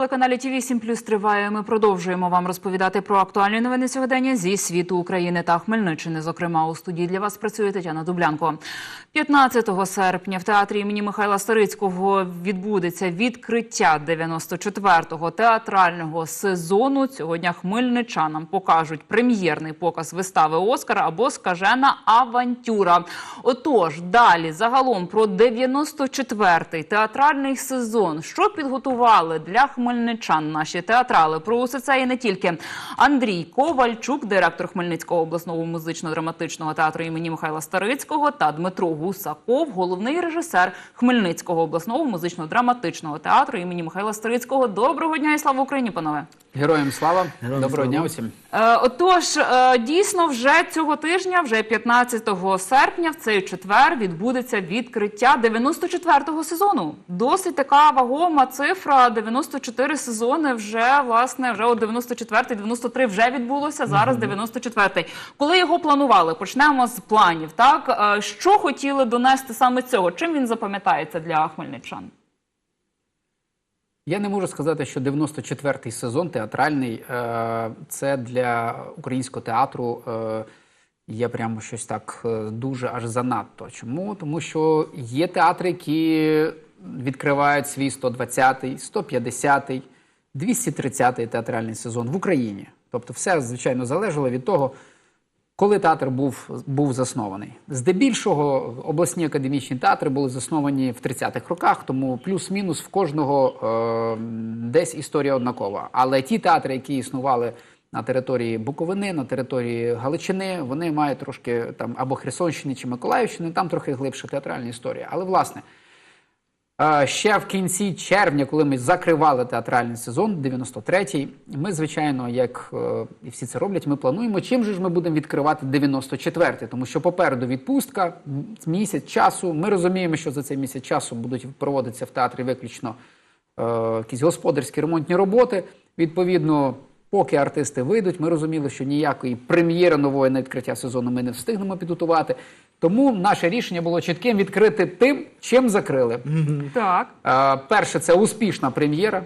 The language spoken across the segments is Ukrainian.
Телеканалі ТІВІ 7 плюс триває. Ми продовжуємо вам розповідати про актуальні новини сьогодення зі світу України та Хмельниччини. Зокрема, у студії для вас працює Тетяна Дублянко. 15 серпня в театрі імені Михайла Старицького відбудеться відкриття 94-го театрального сезону. Сьогодні хмельничанам покажуть прем'єрний показ вистави Оскар або скажена авантюра. Отож, далі загалом про 94-й театральний сезон. Що підготували для хмельничан наші театрали? Про усе це і не тільки. Андрій Ковальчук, директор Хмельницького обласного музично-драматичного театру імені Михайла Старицького, та Дмитро Гусаков, головний режисер Хмельницького обласного музично-драматичного театру імені Михайла Старицького. Доброго дня і слава Україні, панове! Героям слава, Героям доброго слава. дня усім. Е, Отож, е, дійсно, вже цього тижня, вже 15 серпня, в цей четвер відбудеться відкриття 94-го сезону. Досить така вагома цифра. 94 сезони вже власне вже от 94-й, 93 вже відбулося. Зараз 94-й. Коли його планували, почнемо з планів. Так Е, що хотіли донести саме цього? Чим він запам'ятається для хмельничан? Я не можу сказати, що 94-й сезон театральний е, це для українського театру е, є прямо щось так е, дуже аж занадто. Чому? Тому що є театри, які відкривають свій 120-й, 150-й, 230-й театральний сезон в Україні. Тобто, все звичайно залежало від того. Коли театр був, був заснований, здебільшого обласні академічні театри були засновані в 30-х роках, тому плюс-мінус в кожного е, десь історія однакова. Але ті театри, які існували на території Буковини, на території Галичини, вони мають трошки там або Херсонщини чи Миколаївщини, там трохи глибша театральна історія. Але власне. Ще в кінці червня, коли ми закривали театральний сезон, 93-й, ми, звичайно, як е, і всі це роблять, ми плануємо, чим же ж ми будемо відкривати 94-й, тому що попереду відпустка, місяць часу. Ми розуміємо, що за цей місяць часу будуть проводитися в театрі виключно е, якісь господарські ремонтні роботи. Відповідно, поки артисти вийдуть, ми розуміли, що ніякої прем'єри нової на відкриття сезону ми не встигнемо підготувати. Тому наше рішення було чітким відкрити тим, чим закрили. Так. Е, Перше це успішна прем'єра,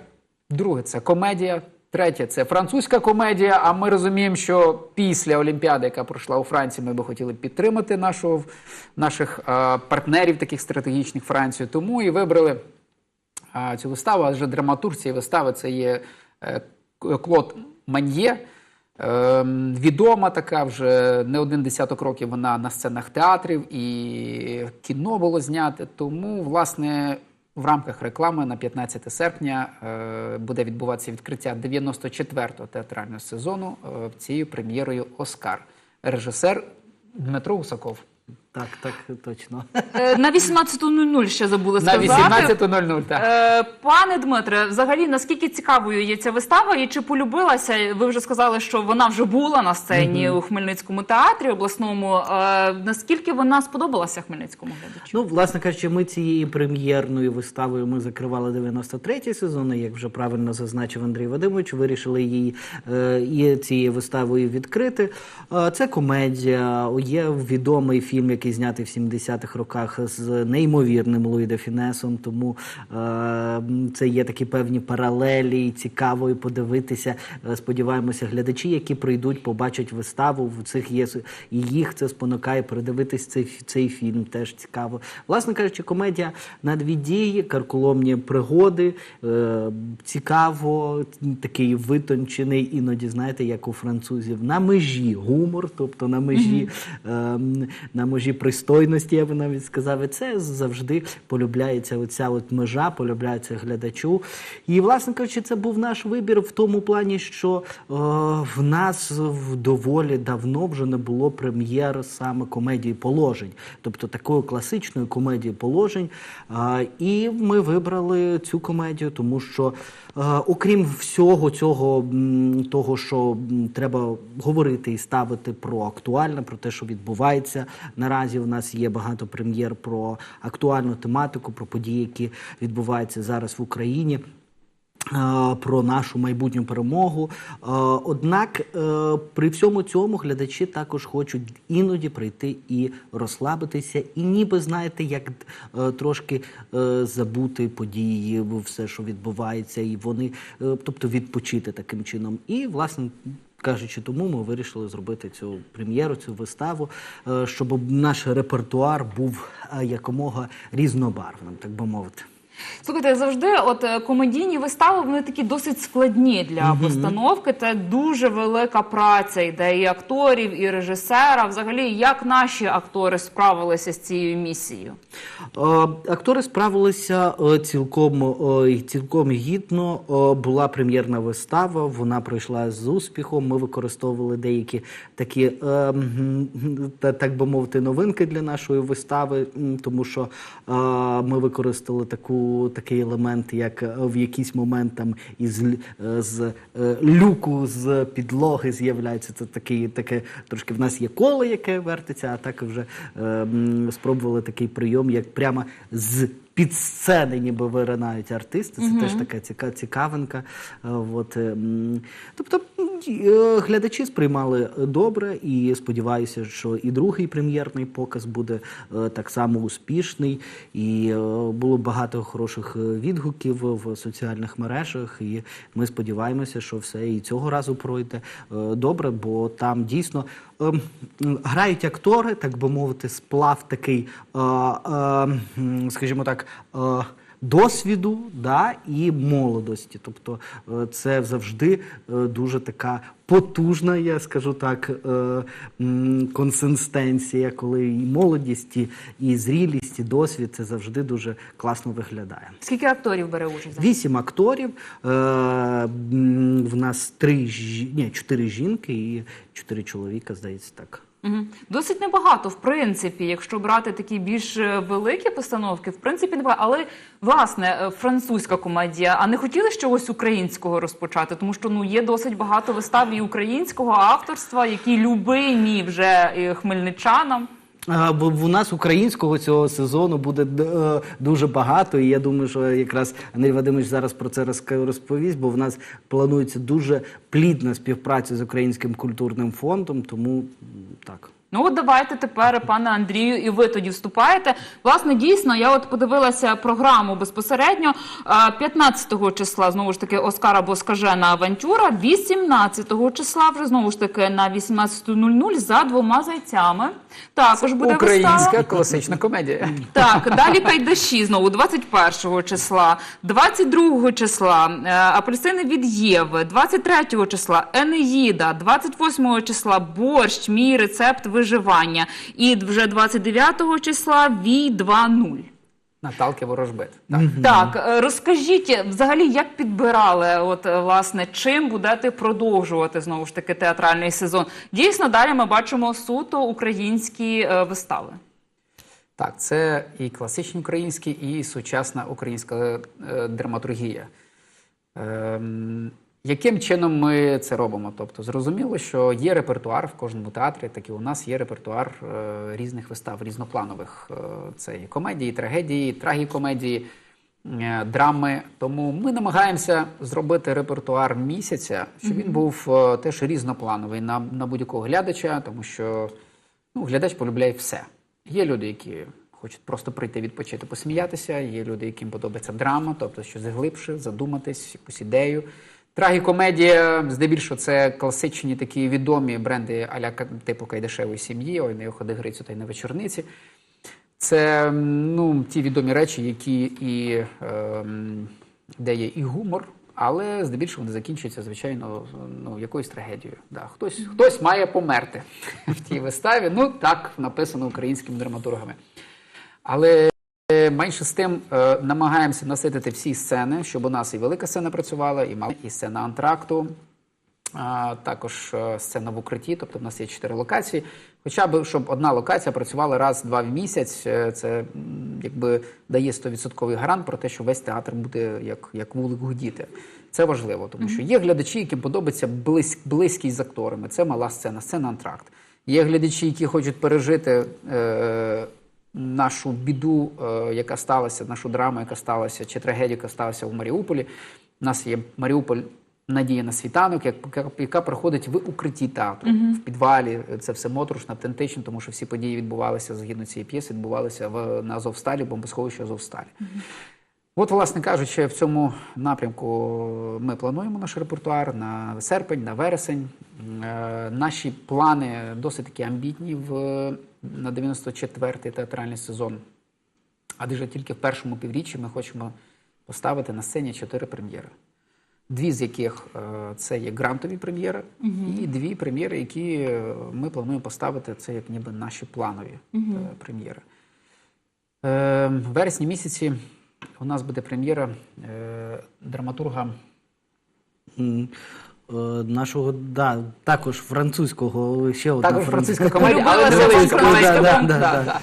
друге це комедія, третє це французька комедія. А ми розуміємо, що після Олімпіади, яка пройшла у Франції, ми би хотіли підтримати нашого, наших е, партнерів, таких стратегічних Францію. Тому і вибрали е, цю виставу. Адже драматург цієї вистави це є е, Клод Маньє. Ем, Відома така вже не один десяток років вона на сценах театрів і кіно було знято. Тому, власне, в рамках реклами на 15 серпня е, буде відбуватися відкриття 94-го театрального сезону е, цією прем'єрою Оскар. Режисер Дмитро Гусаков. Так, так, точно. Е, На 18.00 ще забули На сказати. 18.00, так. Е, Пане Дмитре, взагалі наскільки цікавою є ця вистава, і чи полюбилася? Ви вже сказали, що вона вже була на сцені у Хмельницькому театрі обласному. Е, Наскільки вона сподобалася хмельницькому глядачу? Ну, власне кажучи, ми цією прем'єрною виставою ми закривали 93-й сезон, і, як вже правильно зазначив Андрій Вадимович, вирішили її е, і цією виставою відкрити. Е, це комедія, є відомий фільм, який знятий в 70-х роках з неймовірним Луї де Фінесом, тому е, це є такі певні паралелі, і цікаво і подивитися. Е, Сподіваємося, глядачі, які прийдуть, побачать виставу. В цих є і їх це спонукає передивитись цей, цей фільм. Теж цікаво. Власне кажучи, комедія на дві дії, карколомні пригоди. Е, цікаво, такий витончений, іноді знаєте, як у французів, на межі гумор, тобто на межі, ем, на межі пристойності, я би навіть сказав. І це завжди полюбляється оця от межа, полюбляється глядачу. І, власне кажучи, це був наш вибір в тому плані, що е, в нас доволі давно вже не було прем'єр саме комедії положень, тобто такої класичної комедії положень. Е, і ми вибрали цю комедію, тому що, е, окрім всього цього, того, що треба говорити і ставити про актуальне, про те, що відбувається наразі. У нас є багато прем'єр про актуальну тематику, про події, які відбуваються зараз в Україні. е, Про нашу майбутню перемогу. Е, Однак е, при всьому цьому глядачі також хочуть іноді прийти і розслабитися, і ніби знаєте, як трошки забути події, все, що відбувається, і вони, тобто відпочити таким чином. І власне. Кажучи, тому ми вирішили зробити цю прем'єру, цю виставу, е, щоб наш репертуар був е, якомога різнобарвним, так би мовити. Слухайте, завжди, от е, комедійні вистави, вони такі досить складні для постановки. Це дуже велика праця йде і акторів, і режисера. Взагалі, як наші актори справилися з цією місією? Е, Актори справилися е, цілком, е, і цілком гідно. Е, Була прем'єрна вистава, вона пройшла з успіхом. Ми використовували деякі такі, е, м, та- так би мовити, новинки для нашої вистави, м, тому що е, ми використали таку, такий елемент, як е, в якийсь момент там із е, з е, люку з підлоги з'являється. Це такий, таке трошки в нас є коло, яке вертиться, а так вже е, спробували такий прийом, як прямо з під сцени ніби виринають артисти. Це теж така ціка, цікавинка. Е, От, е, тобто е, глядачі сприймали добре і сподіваюся, що і другий прем'єрний показ буде е, так само успішний. І було багато хороших відгуків в соціальних мережах. І ми сподіваємося, що все і цього разу пройде добре, бо там дійсно ем, грають актори, так би мовити, сплав такий, скажімо так. Е, Досвіду да, і молодості. Тобто е, це завжди е, дуже така потужна, я скажу так, е, консистенція, коли і молодість, і, зрілість, і досвід це завжди дуже класно виглядає. Скільки акторів бере участь? Вісім акторів. Е, в нас три ні, чотири жінки і чотири чоловіка, здається, так. Досить небагато, в принципі, якщо брати такі більш е, великі постановки, в принципі, небагато. Але власне е, французька комедія. А не хотіли з чогось українського розпочати? Тому що ну є досить багато вистав і українського авторства, які любимі вже хмельничанам. В нас українського цього сезону буде е, дуже багато, і я думаю, що якраз Андрій Вадимович зараз про це розповість, бо в нас планується дуже плідна співпраця з Українським культурним фондом, тому так. Ну от давайте тепер, пане Андрію, і ви тоді вступаєте. Власне, дійсно, я от подивилася програму безпосередньо. 15-го числа знову ж таки Оскара Боскажена авантюра. 18-го числа вже знову ж таки на 18.00 за двома зайцями. Також буде Українська вистава. класична комедія. Так, далі Кайдаші знову 21-го числа, 22 числа е, апельсини від Єви, 23-го числа Енеїда, 28 числа борщ, мій рецепт виживання. І вже 29 числа Вій 2.0. Наталки Ворожбит. Так. Так, е, розкажіть взагалі, як підбирали, от е, власне, чим будете продовжувати знову ж таки театральний сезон? Дійсно, далі ми бачимо суто українські е, вистави. Так, це і класичні українські, і сучасна українська е, драматургія. Ем, яким чином ми це робимо? Тобто, зрозуміло, що є репертуар в кожному театрі, так і у нас є репертуар е, різних вистав, різнопланових. Е, це і комедії, і трагедії, і трагікомедії, е, драми. Тому ми намагаємося зробити репертуар місяця, щоб він був е, теж різноплановий на, на будь-якого глядача, тому що ну, глядач полюбляє все. Є люди, які хочуть просто прийти відпочити, посміятися. Є люди, яким подобається драма, тобто щось глибше, задуматись, якусь ідею. Трагікомедія, здебільшого, це класичні такі відомі бренди аля типу Кайдашевої сім'ї, ой, не ходи Грицю та й на вечорниці. Це ну, ті відомі речі, які і ем, де є і гумор, але здебільшого вони закінчуються, звичайно, ну, якоюсь трагедією. Да. Хтось, хтось має померти в тій виставі. Ну, так написано українськими драматургами. Але е, менше з тим е, намагаємося наситити всі сцени, щоб у нас і велика сцена працювала, і мала, і сцена антракту, також е, сцена в укритті, тобто в нас є чотири локації. Хоча б щоб одна локація працювала раз-два в місяць, е, це якби дає 100% гарант про те, що весь театр буде як, як вулик гудіти. Це важливо, тому що є глядачі, яким подобається близь, близькість з акторами. Це мала сцена, сцена антракт. Є глядачі, які хочуть пережити е, нашу біду, е, яка сталася, нашу драму, яка сталася, чи трагедію, яка сталася в Маріуполі. У нас є Маріуполь. Надія на світанок, яка, яка проходить в укритті театру в підвалі. Це все моторошно, автентично, тому що всі події відбувалися згідно цієї п'єси, відбувалися в на Азовсталі, бомбосховищі Азовсталі. От, власне кажучи, в цьому напрямку ми плануємо наш репертуар на серпень, на вересень. Е, Наші плани досить такі амбітні в, на 94-й театральний сезон. Адже тільки в першому півріччі ми хочемо поставити на сцені чотири прем'єри. Дві з яких е, це є грантові прем'єри, і дві прем'єри, які ми плануємо поставити, це як ніби наші планові е, прем'єри. В вересні місяці у нас буде прем'єра е, драматурга. Е, Нашого да, також французького ще одна також французька комедія, але не Стефан українська. Да, да, да, да,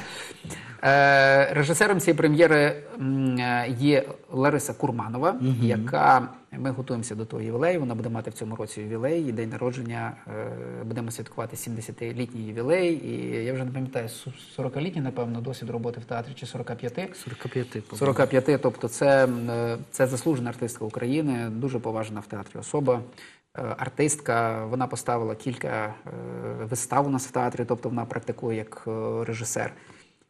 Режисером цієї прем'єри е, є Лариса Курманова, яка ми готуємося до того ювілею. Вона буде мати в цьому році ювілей, і день народження. е, Будемо святкувати 70-літній ювілей. І я вже не пам'ятаю, 40-літній, напевно, досвід роботи в театрі чи 45. 45 45, тобто це, е, це заслужена артистка України, дуже поважна в театрі особа. Е, Артистка, вона поставила кілька е, вистав у нас в театрі, тобто вона практикує як е, режисер.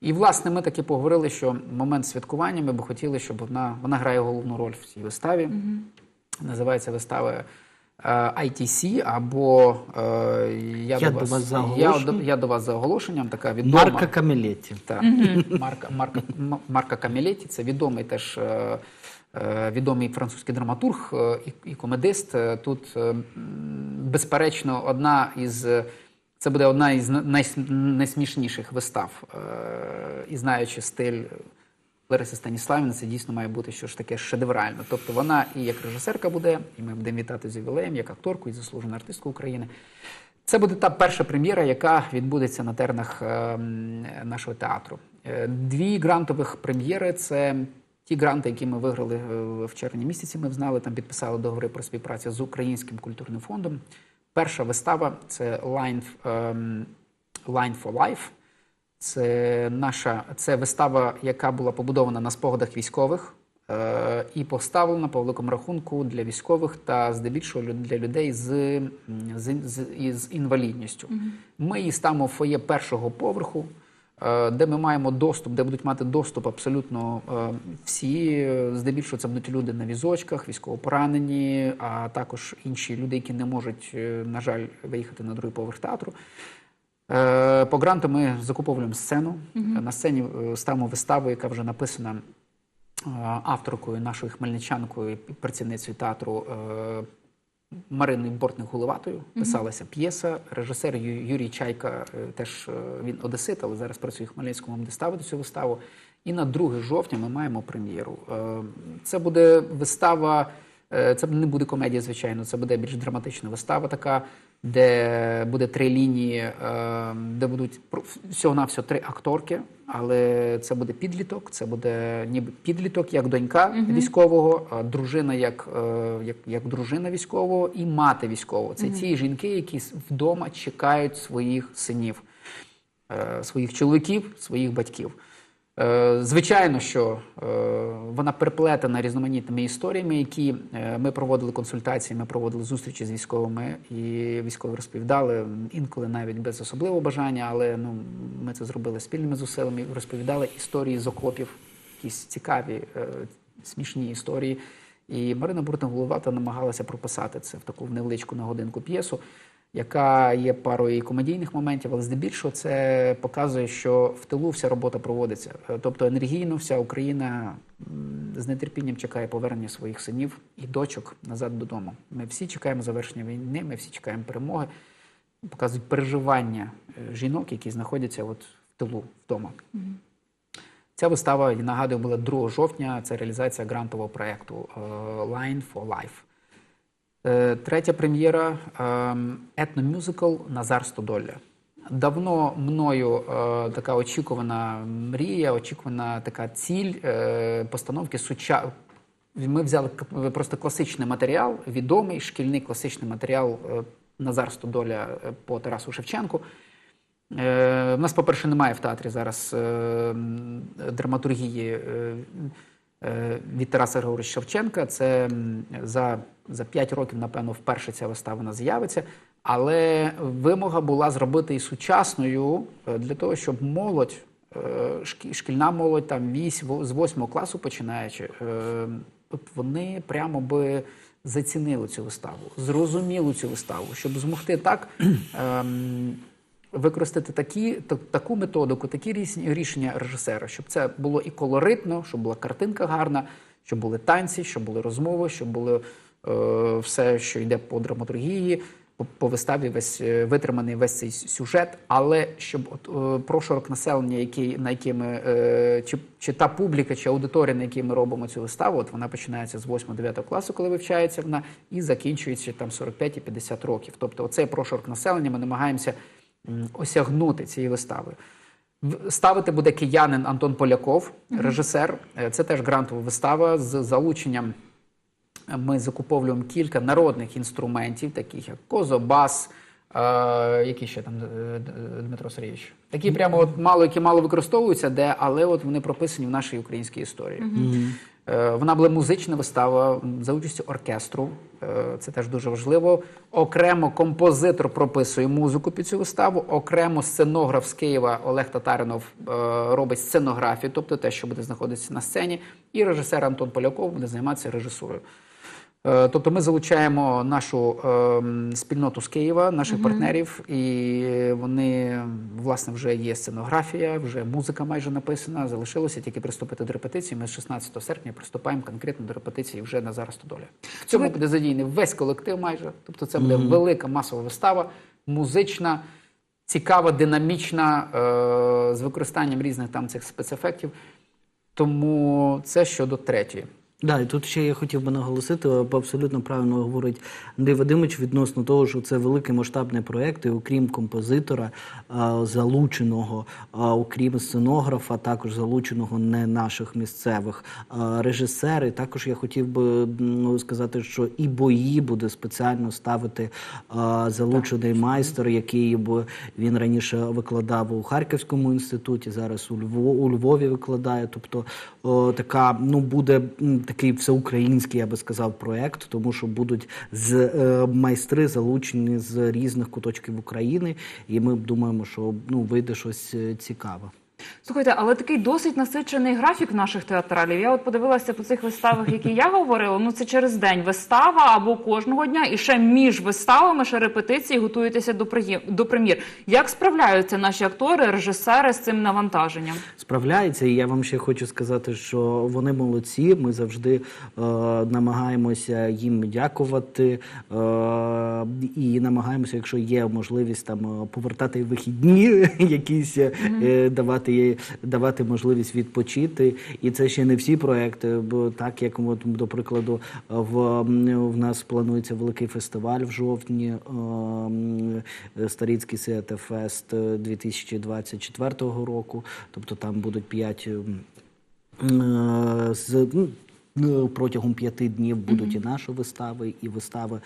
І, власне, ми таки поговорили, що момент святкування ми б хотіли, щоб вона, вона грає головну роль в цій виставі. Називається вистава е, ITC або е, я, Я до вас, до вас за я, я до вас за оголошенням, така відома. Марка Камелетті. Так, Марка, Марка, Марка Камілеті це відомий теж е, е, відомий французький драматург і, і комедист. Тут, безперечно, одна із. Е, Це буде одна із найсмішніших вистав. Е, І знаючи стиль Лариси Станіславівни, це дійсно має бути щось таке шедеврально. Тобто вона і як режисерка буде, і ми будемо вітати з ювілеєм, як акторку і заслужену артистку України. Це буде та перша прем'єра, яка відбудеться на тернах ем, нашого театру. Е, Дві грантових прем'єри це ті гранти, які ми виграли е, в червні місяці. Ми знали, там підписали договори про співпрацю з Українським культурним фондом. Перша вистава це Line, ем, Line for Life. Це наша це вистава, яка була побудована на спогадах військових е, і поставлена по великому рахунку для військових та здебільшого для людей з, з, з, з, інвалідністю. Ми її ставимо в фоє першого поверху, де ми маємо доступ, де будуть мати доступ абсолютно е, всі. Е, Здебільшого це будуть люди на візочках, військовопоранені, а також інші люди, які не можуть, е, на жаль, виїхати на другий поверх театру. Е, По гранту ми закуповуємо сцену. На сцені е, ставимо виставу, яка вже написана е, авторкою, нашою хмельничанкою працівницею театру Мариною Бортник Головатою. Писалася п'єса. Режисер Ю- Юрій Чайка е, теж е, він одесит, але зараз працює в Хмельницькому, буде ставити цю виставу. І на 2 жовтня ми маємо прем'єру. Е, Це буде вистава. Це не буде комедія, звичайно, це буде більш драматична вистава, така, де буде три лінії, е, де будуть всього на всього три акторки, але це буде підліток, це буде ніби підліток як донька військового, а дружина як, е, як, як дружина військового і мати військового. Це ті жінки, які вдома чекають своїх синів, е, своїх чоловіків, своїх батьків. Е, Звичайно, що е, вона переплетена різноманітними історіями, які е, ми проводили консультації, ми проводили зустрічі з військовими, і військові розповідали інколи навіть без особливого бажання, але ну ми це зробили спільними зусиллями. Розповідали історії з окопів, якісь цікаві, смішні історії. І Марина Буртин-Головата намагалася прописати це в таку невеличку на годинку п'єсу, яка є парою і комедійних моментів, але здебільшого це показує, що в тилу вся робота проводиться. Е, Тобто енергійно вся Україна з нетерпінням чекає повернення своїх синів і дочок назад додому. Ми всі чекаємо завершення війни, ми всі чекаємо перемоги. Показують переживання е, жінок, які знаходяться от в тилу вдома. Ця вистава, я нагадую, була 2 жовтня. Це реалізація грантового проєкту е, Line for Life. Е, Третя прем'єра ем, етномюзикл Назар Стодолля. Давно мною е, така очікувана мрія, очікувана така ціль е, постановки суча. Ми взяли просто класичний матеріал, відомий шкільний класичний матеріал Назар Стодоля по Тарасу Шевченку. У нас, по-перше, немає в театрі зараз драматургії від Тараса Григоровича Шевченка. Це за, за 5 років, напевно, вперше ця вистава з'явиться. Але вимога була зробити і сучасною е, для того, щоб молодь, е, шкільна молодь, там вісь, з 8 класу починаючи, е, вони прямо би зацінили цю виставу, зрозуміли цю виставу, щоб змогти так. ем, використати такі, та- таку методику, такі рішення режисера, щоб це було і колоритно, щоб була картинка гарна, щоб були танці, щоб були розмови, щоб було е, все, що йде по драматургії, по, по виставі весь е, витриманий весь цей сюжет, але щоб от, е, прошарок населення, який, на який ми, е, чи, чи та публіка, чи аудиторія, на якій ми робимо цю виставу, от вона починається з 8-9 класу, коли вивчається вона, і закінчується там 45 і 50 років. Тобто, оцей прошарок населення ми намагаємося осягнути цієї вистави. Ставити буде киянин Антон Поляков, режисер. Е, Це теж грантова вистава з залученням. Ми закуповуємо кілька народних інструментів, таких як козобас, е, які ще там е, Дмитро Сергійович. Такі прямо от мало, які мало використовуються, де, але от вони прописані в нашій українській історії. Е, Вона була музична вистава за участю оркестру. Е, Це теж дуже важливо. Окремо композитор прописує музику під цю виставу. Окремо сценограф з Києва Олег Татаринов е, робить сценографію, тобто те, що буде знаходитися на сцені. І режисер Антон Поляков буде займатися режисурою. Е, Тобто ми залучаємо нашу ем, спільноту з Києва, наших партнерів, і вони власне вже є сценографія, вже музика майже написана. Залишилося тільки приступити до репетиції. Ми з 16 серпня приступаємо конкретно до репетиції вже на зараз Тодоля. В цьому буде задіяний весь колектив, майже. Тобто, це буде велика масова вистава, музична, цікава, динамічна, е, з використанням різних там цих спецефектів. Тому це щодо третьої. Да, і тут ще я хотів би наголосити, абсолютно правильно говорить Андрій Вадимович відносно того, що це великий масштабний проєкт, і окрім композитора, залученого, окрім сценографа, також залученого не наших місцевих режисери. Також я хотів би сказати, що і бої буде спеціально ставити залучений майстер, який б він раніше викладав у Харківському інституті, зараз у Львові, викладає. Тобто така ну буде такий всеукраїнський, я би сказав, проект, тому що будуть з е, майстри залучені з різних куточків України, і ми думаємо, що ну вийде щось е, цікаве. Слухайте, але такий досить насичений графік наших театралів. Я от подивилася по цих виставах, які я говорила. Ну це через день вистава або кожного дня, і ще між виставами, ще репетиції готуєтеся до приє- до прем'єр. Як справляються наші актори, режисери з цим навантаженням? справляється. І я вам ще хочу сказати, що вони молодці. Ми завжди е, намагаємося їм дякувати е, і намагаємося, якщо є можливість там повертати вихідні, якісь е, давати, їй- давати можливість відпочити. І це ще не всі проекти. Бо так як от, до прикладу, в, в нас планується великий фестиваль в жовтні. е, м, Старицький Сеатефест 2024 року. Тобто там будуть п'ять е, з ну, е, протягом п'яти днів будуть і наші вистави, і вистави,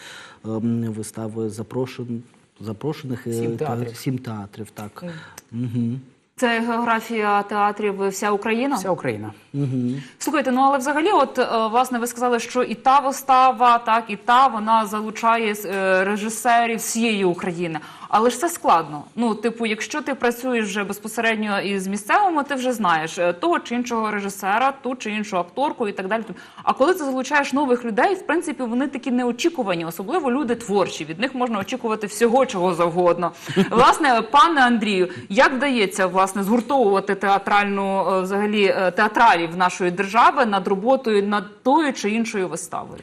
ем, вистави запрошен, запрошених е, Сім театрів. сім театрів. Так. Угу. Це географія театрів вся Україна. Вся Україна. Угу. Слухайте, ну але взагалі, от е, власне, ви сказали, що і та вистава, так і та вона залучає е, режисерів всієї України. Але ж це складно. Ну, типу, якщо ти працюєш вже безпосередньо із місцевими, ти вже знаєш е, того чи іншого режисера, ту чи іншу акторку і так далі. А коли ти залучаєш нових людей, в принципі, вони такі неочікувані, особливо люди творчі. Від них можна очікувати всього, чого завгодно. Власне, пане Андрію, як вдається власне згуртовувати театральну е, взагалі е, театралів нашої держави над роботою над тою чи іншою виставою?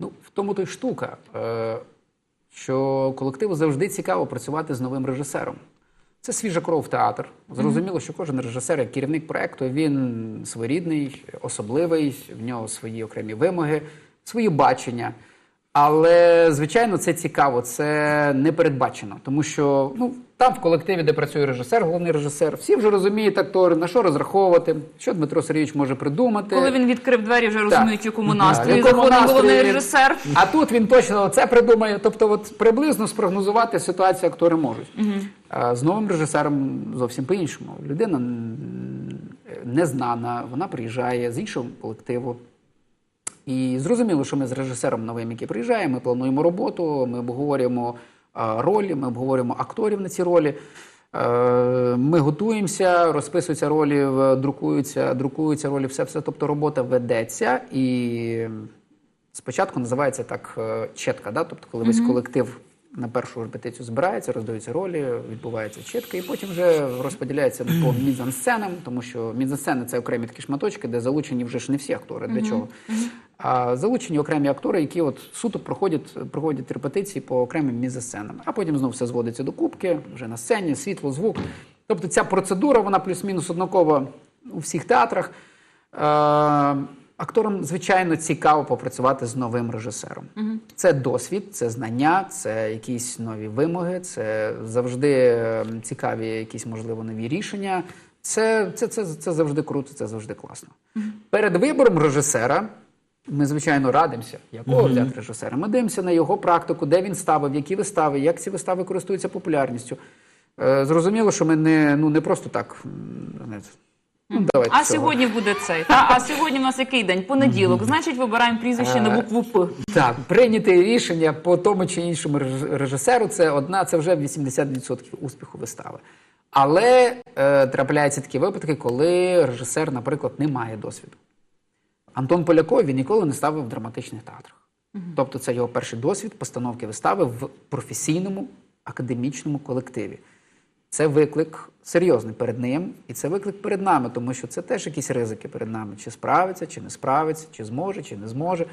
Ну, в тому то й штука, е, що колективу завжди цікаво працювати з новим режисером. Це свіжа кров в театр. Зрозуміло, що кожен режисер, як керівник проекту, він своєрідний, особливий, в нього свої окремі вимоги, свої бачення. Але, звичайно, це цікаво, це не передбачено, тому що ну, там в колективі, де працює режисер, головний режисер, всі вже розуміють актори, на що розраховувати, що Дмитро Сергійович може придумати. Коли він відкрив двері, вже розуміють, якому в заходить головний режисер. А тут він точно це придумає. Тобто, от приблизно спрогнозувати ситуацію актори можуть. А з новим режисером зовсім по-іншому. Людина незнана, вона приїжджає з іншого колективу. І зрозуміло, що ми з режисером новим, який приїжджає, ми плануємо роботу, ми обговорюємо ролі, ми обговорюємо акторів на ці ролі. Е, Ми готуємося, розписуються ролі, друкуються, друкуються ролі, все, все. Тобто робота ведеться і спочатку називається так четка, чітка, да? тобто коли весь колектив на першу репетицію збирається, роздаються ролі, відбувається чітка, і потім вже розподіляється по мізансценам, тому що мізансцени це окремі такі шматочки, де залучені вже ж не всі актори. Для чого? А залучені окремі актори, які от суто проходять, проходять репетиції по окремим мізансценам, а потім знову все зводиться до кубки, вже на сцені, світло, звук. Тобто ця процедура, вона плюс-мінус однакова у всіх театрах. Акторам, звичайно, цікаво попрацювати з новим режисером. Це досвід, це знання, це якісь нові вимоги, це завжди е, цікаві, якісь можливо нові рішення. Це, це, це, це завжди круто, це завжди класно. Перед вибором режисера ми, звичайно, радимося, якого взяти режисера. Ми дивимося на його практику, де він ставив, які вистави, як ці вистави користуються популярністю. Е, Зрозуміло, що ми не, ну, не просто так. Ну, давайте А цього. сьогодні буде цей. Та? А сьогодні у нас який день? Понеділок. Значить, вибираємо прізвище на букву П. Так, прийняти рішення по тому чи іншому режисеру це одна, це вже 80% успіху вистави. Але е, трапляються такі випадки, коли режисер, наприклад, не має досвіду. Антон Поляков він ніколи не ставив в драматичних театрах. Тобто це його перший досвід постановки вистави в професійному академічному колективі. Це виклик серйозний перед ним, і це виклик перед нами, тому що це теж якісь ризики перед нами. Чи справиться, чи не справиться, чи зможе, чи не зможе.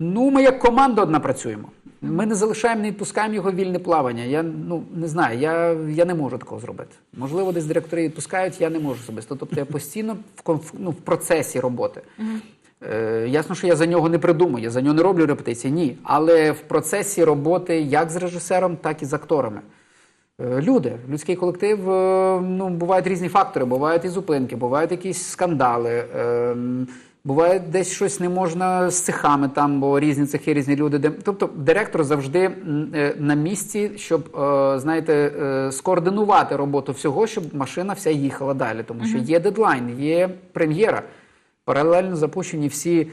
Ну, ми як команда одна працюємо. Ми не залишаємо, не відпускаємо його вільне плавання. Я ну не знаю, я, я не можу такого зробити. Можливо, десь директори відпускають, я не можу особисто. Тобто я постійно в, ну, в процесі роботи. Е, ясно, що я за нього не придумаю, я за нього не роблю репетиції. Ні. Але в процесі роботи як з режисером, так і з акторами. Е, Люди, людський колектив, е, ну, бувають різні фактори, бувають і зупинки, бувають якісь скандали, е, буває десь щось не можна з цехами, там, бо різні цехи, різні люди. Тобто директор завжди на місці, щоб знаєте, скоординувати роботу всього, щоб машина вся їхала далі. Тому що є дедлайн, є прем'єра. Паралельно запущені всі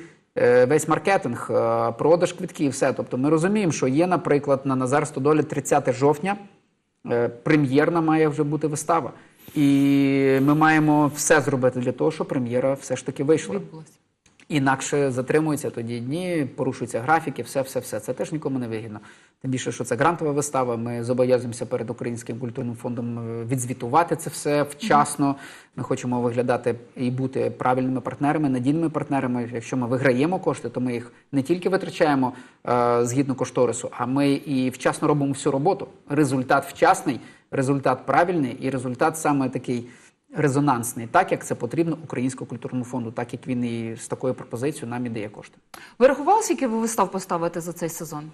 весь маркетинг, продаж квитків, все. Тобто ми розуміємо, що є, наприклад, на Назар Стодолі 30 жовтня. Е, Прем'єрна має вже бути вистава. І ми маємо все зробити для того, щоб прем'єра все ж таки вийшла. Інакше затримуються тоді дні, порушуються графіки, все, все, все. Це теж нікому не вигідно. Тим більше, що це грантова вистава. Ми зобов'язуємося перед Українським культурним фондом е, відзвітувати це все вчасно. Ми хочемо виглядати і бути правильними партнерами, надійними партнерами. Якщо ми виграємо кошти, то ми їх не тільки витрачаємо е, згідно кошторису, а ми і вчасно робимо всю роботу. Результат вчасний, результат правильний і результат саме такий резонансний, так як це потрібно Українському культурному фонду, так як він і з такою пропозицією нам і дає кошти. Ви рахували, скільки ви вистав поставите за цей сезон?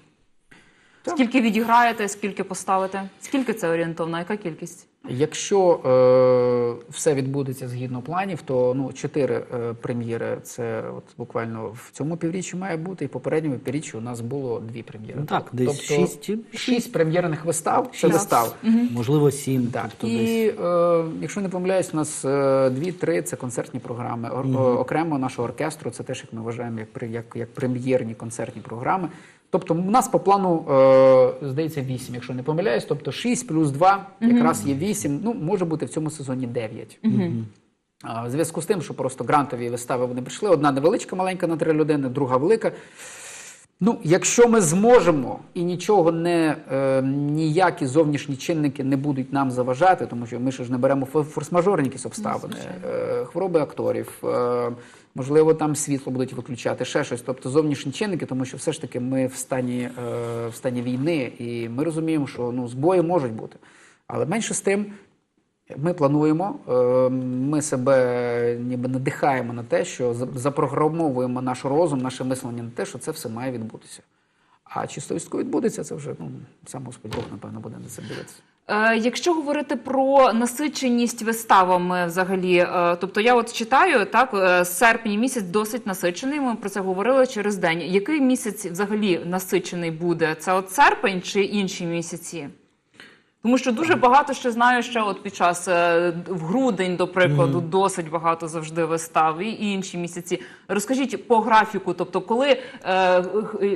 Так. Скільки відіграєте, скільки поставите? Скільки це орієнтовно? Яка кількість? Якщо е, все відбудеться згідно планів, то ну чотири е, прем'єри це от буквально в цьому півріччі має бути, і в попередньому півріччі у нас було дві прем'єри. Ну так, Тобто десь шість. шість прем'єрних вистав. Це вистав. Можливо, сім. Так, тобто десь. і е, якщо не помиляюсь, у нас е, дві-три це концертні програми. Ор- о- окремо нашого оркестру, це теж як ми вважаємо, як, при- як, як прем'єрні концертні програми. Тобто, у нас по плану е, здається вісім, якщо не помиляюсь. Тобто 6 плюс 2, якраз є 8, Ну може бути в цьому сезоні 9. А, В зв'язку з тим, що просто грантові вистави вони прийшли. Одна невеличка, маленька на три людини, друга велика. Ну, якщо ми зможемо і нічого не е, ніякі зовнішні чинники не будуть нам заважати, тому що ми ж не беремо фо- форс-мажорні якісь обставини, е, хвороби акторів, е, можливо, там світло будуть виключати, ще щось. Тобто зовнішні чинники, тому що все ж таки ми в стані, е, в стані війни, і ми розуміємо, що ну збої можуть бути. Але менше з тим, ми плануємо, е, ми себе ніби надихаємо на те, що запрограмовуємо наш розум, наше мислення на те, що це все має відбутися. А чи стовістко відбудеться, це вже ну, сам Господь Бог, напевно, буде на це дивитися. Е, якщо говорити про насиченість виставами, взагалі, е, тобто я от читаю так, е, серпень місяць досить насичений. Ми про це говорили через день. Який місяць взагалі насичений буде? Це от серпень чи інші місяці? Тому що дуже багато ще знаю, що от під час в грудень, до прикладу, досить багато завжди вистав і інші місяці. Розкажіть по графіку, тобто, коли е,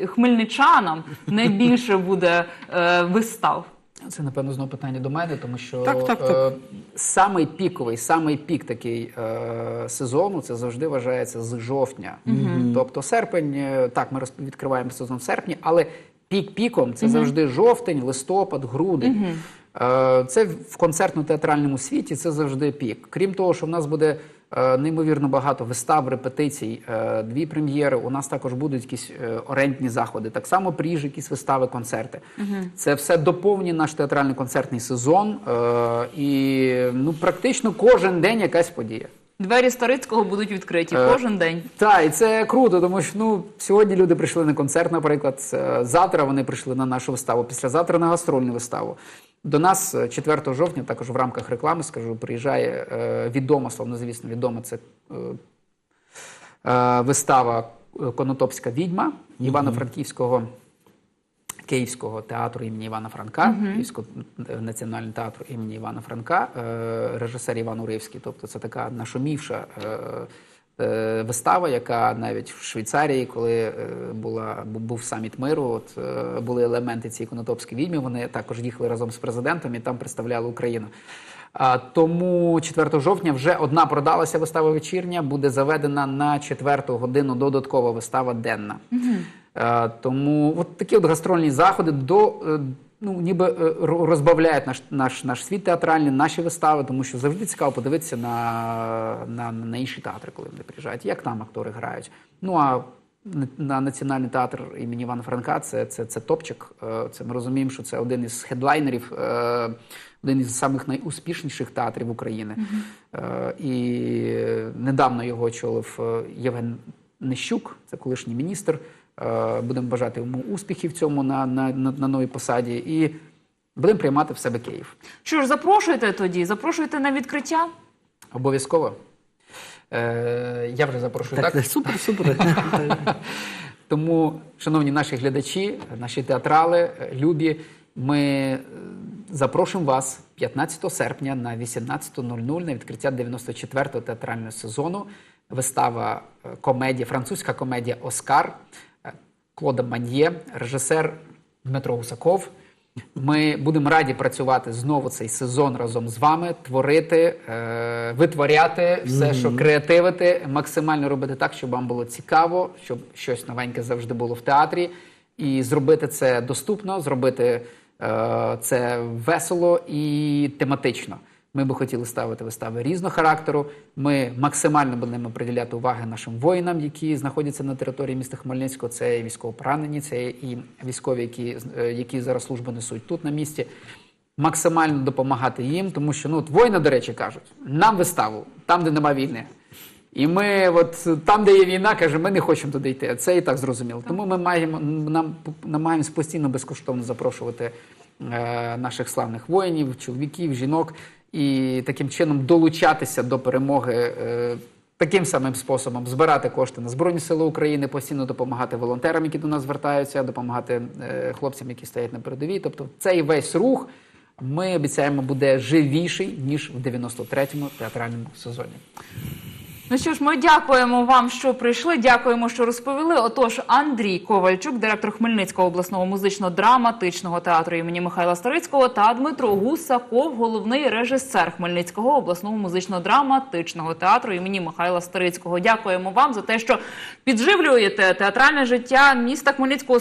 хмельничанам найбільше буде е, вистав? Це, напевно, знову питання до мене, тому що Так, так, е, самий піковий, самий пік такий е, сезону це завжди вважається з жовтня. Тобто серпень, е, так, ми відкриваємо сезон в серпні, але пік піком це завжди жовтень, листопад, грудень. Е, Це в концертно-театральному світі це завжди пік. Крім того, що в нас буде неймовірно багато вистав, репетицій, е, дві прем'єри. У нас також будуть якісь е, орендні заходи. Так само приїж, якісь вистави, концерти. Це все доповнює наш театральний концертний сезон. е, І ну, практично кожен день якась подія. Двері Старицького будуть відкриті Е, кожен день. Так, і це круто, тому що ну сьогодні люди прийшли на концерт, наприклад. е, Завтра вони прийшли на нашу виставу, післязавтра на гастрольну виставу. До нас е, 4 жовтня, також в рамках реклами, скажу, приїжджає е, відома, славнозвісно відома, це е, е, вистава е, Конотопська відьма Івано-Франківського Київського театру імені Івана Франка, Київського е, національного театру імені Івана Франка, е, режисер Іван Уривський. Тобто це така нашумівша е, е, вистава, яка навіть в Швейцарії, коли е, була, був саміт миру, от, е, були елементи цієї конотопської відьми, вони також їхали разом з президентом і там представляли Україну. Тому 4 жовтня вже одна продалася вистава вечірня, буде заведена на 4 годину додаткова вистава денна. Е, тому от такі от гастрольні заходи до. Ну, ніби е, розбавляють наш, наш, наш світ театральний, наші вистави, тому що завжди цікаво подивитися на, на, на інші театри, коли вони приїжджають, як там актори грають. Ну а на- на Національний театр імені Івана Франка це, це, це топчик. Е, Це ми розуміємо, що це один із хедлайнерів, е, один із самих найуспішніших театрів України. Е, І недавно його очолив Євген Нещук, це колишній міністр. Е, Будемо бажати йому успіхів в цьому на, на, на, на новій посаді. І будемо приймати в себе Київ. Що ж, запрошуйте тоді, запрошуйте на відкриття. Обов'язково. Е, я вже запрошую так. Так, супер, супер. Тому, шановні наші глядачі, наші театрали, любі, ми е, запрошуємо вас 15 серпня на 18.00 на відкриття 94-го театрального сезону. Вистава е, комедія, французька комедія Оскар Клода Маньє, режисер Дмитро Гусаков. Ми будемо раді працювати знову цей сезон разом з вами, творити, е, витворяти все, що креативити, максимально робити так, щоб вам було цікаво, щоб щось новеньке завжди було в театрі, і зробити це доступно, зробити е, це весело і тематично. Ми би хотіли ставити вистави різного характеру. Ми максимально будемо приділяти уваги нашим воїнам, які знаходяться на території міста Хмельницького. Це і військовоpoранені, це і військові, які, е, які зараз службу несуть тут на місці. Максимально допомагати їм, тому що ну от воїни, до речі, кажуть, нам виставу, там, де нема війни. І ми, от там, де є війна, каже, ми не хочемо туди йти. Це і так зрозуміло. Тому ми маємо нам намагаємось постійно безкоштовно запрошувати е, наших славних воїнів, чоловіків, жінок, і таким чином долучатися до перемоги. Е, Таким самим способом збирати кошти на Збройні Сили України, постійно допомагати волонтерам, які до нас звертаються, допомагати е, хлопцям, які стоять на передовій. Тобто цей весь рух ми обіцяємо буде живіший ніж в 93-му театральному сезоні. Ну що ж, ми дякуємо вам, що прийшли. Дякуємо, що розповіли. Отож, Андрій Ковальчук, директор Хмельницького обласного музично-драматичного театру імені Михайла Старицького, та Дмитро Гусаков, головний режисер Хмельницького обласного музично-драматичного театру імені Михайла Старицького. Дякуємо вам за те, що підживлюєте театральне життя міста Хмельницького.